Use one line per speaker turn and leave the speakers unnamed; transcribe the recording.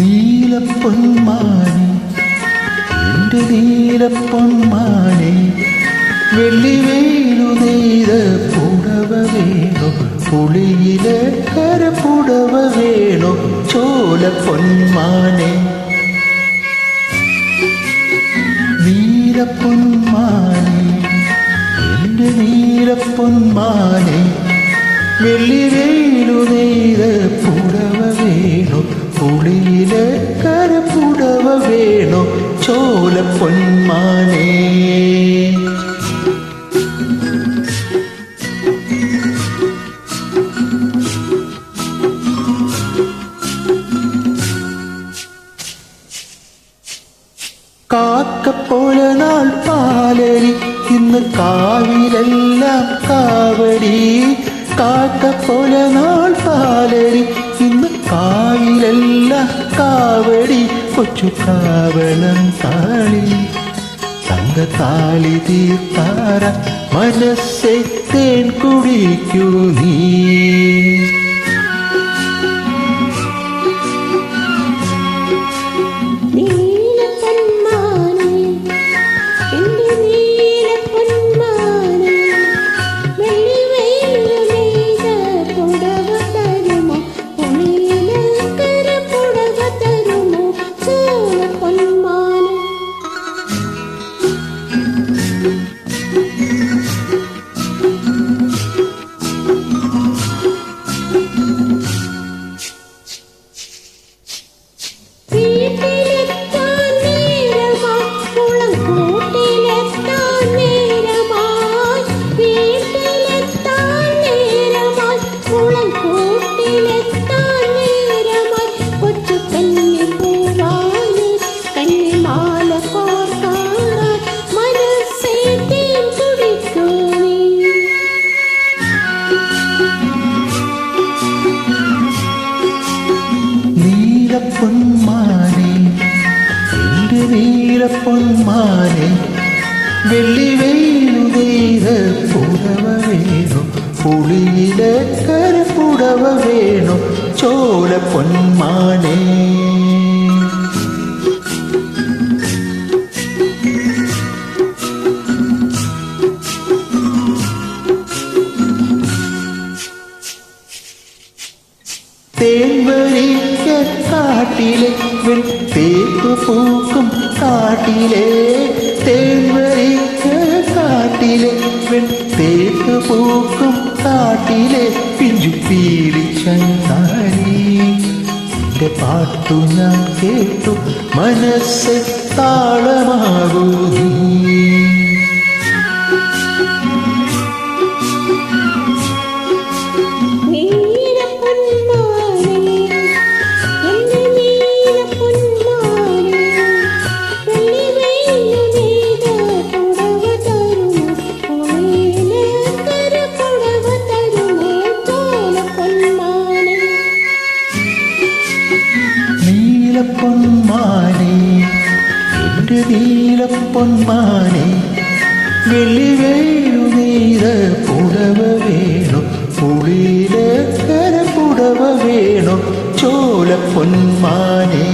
നീലപ്പൊന്മാനെ എന്റെ നീലപ്പൊന്മാനെ വെള്ളി വെയിലു നെയ്ത പുടവ വേണോ പുളിയിലെ കരപ്പുടവ വേണോ ചോല പൊന്മാനെ നീലപ്പൊന്മാനെ എന്റെ നീലപ്പൊന്മാനെ വെള്ളി വെയിലു പുടവ വേണോ പുളിയിലെ കരപ്പുടവ വേണോ ചോല പൊന്മാനേ. കാക്കപ്പോല നാൾ പാലരി ഇന്ന് കാവിലെല്ലാം കാവടി. കാക്കപ്പോല ഇന്ന് കായിലല്ല കാവടി കൊച്ചു കാവളം താളി. തങ്കത്താളി തീർത്താര മനസ്സെ തേൻ കുടിക്കൂ നീ.
നീലപ്പൊന്മാനെ
എന്റെ നീലപ്പൊന്മാനെ വെള്ളി വെയിലു നെയ്ത പുടവ വേണു പുളിയിലെ കരപ്പുടവ വേണു ചോല പൊന്മാനേ തേൻവരിക്ക കാട്ടിലെ വെട്ടേക്ക് പൂക്കും കാട്ടിലെ തേൻവരിക്ക കാട്ടിലെ വെട്ടേക്ക് പൂക്കും കാട്ടിലെ പിഞ്ചു പീലി ചങ്ങാരി പാട്ടു ഞാൻ കേട്ടു മനസ്സ് താളമാകൂ
നീലപ്പൊന്മാനെ
നീല പൊന്മാനെ വെള്ളി വേണു നെയ്ത പുടവ വേണു പുളിയിലെ കര പുടവ വേണു ചോല പൊന്മാനേ.